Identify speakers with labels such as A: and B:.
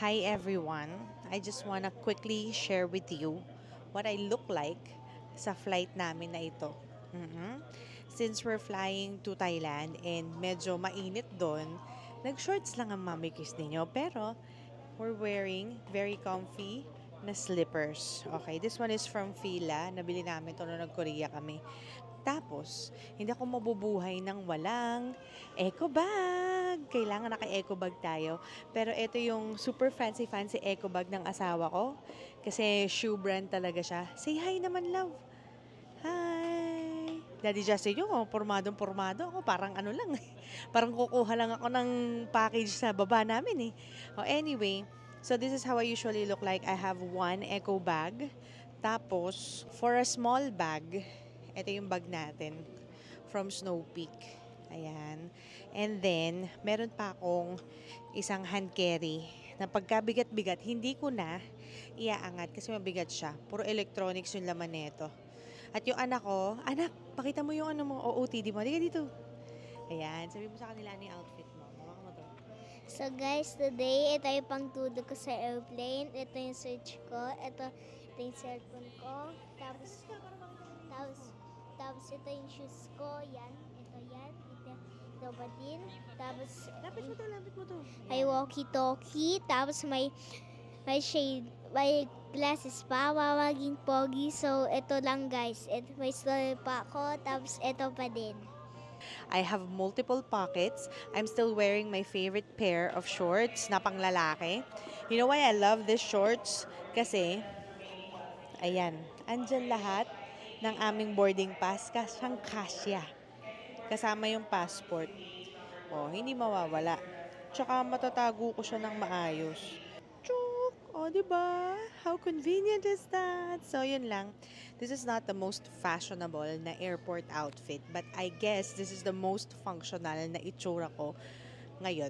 A: Hi everyone. I just want to quickly share with you what I look like sa flight namin na ito. Mhm. Since we're flying to Thailand and medyo mainit doon, nag-shorts lang ang mommy kiss ninyo. Pero we're wearing very comfy na slippers. Okay, this one is from Fila. Nabili namin to nung nag-Korea kami. Tapos, hindi ako mabubuhay ng walang eco bag. Kailangan naka-eco bag tayo. Pero ito yung super fancy fancy eco bag ng asawa ko. Kasi shoe brand talaga siya. Say hi naman, love. Hi! Daddy Justin yung oh, pormadong pormado. Ako parang ano lang. eh. parang kukuha lang ako ng package sa baba namin eh. Oh, anyway, so this is how I usually look like. I have one eco bag. Tapos, for a small bag, ito yung bag natin from Snow Peak. Ayan. And then, meron pa akong isang hand carry na pagkabigat-bigat, hindi ko na iaangat kasi mabigat siya. Puro electronics yung laman nito. At yung anak ko, anak, pakita mo yung ano mo, OOTD mo. Hindi dito. Ayan, sabi mo sa kanila ano yung outfit mo.
B: So guys, today, ito yung pangtulog ko sa airplane. Ito yung search ko. Ito, ito yung cellphone ko. Tapos, tapos, tapos ito yung shoes ko. Yan, ito yan. Ito, ito pa din. Tapos,
A: Lapit mo to, lapit mo to.
B: may walkie-talkie. Tapos may, may shade, may glasses pa. Mawaging pogi. So, ito lang guys. Ito, may story pa ako. Tapos, ito pa din.
A: I have multiple pockets. I'm still wearing my favorite pair of shorts na panglalaki. You know why I love these shorts? Kasi, ayan, andyan lahat ng aming boarding pass kasyang kasya. Kasama yung passport. Oh, hindi mawawala. Tsaka matatago ko siya ng maayos. Chuk! O, di ba? How convenient is that? So, yun lang. This is not the most fashionable na airport outfit, but I guess this is the most functional na itsura ko ngayon.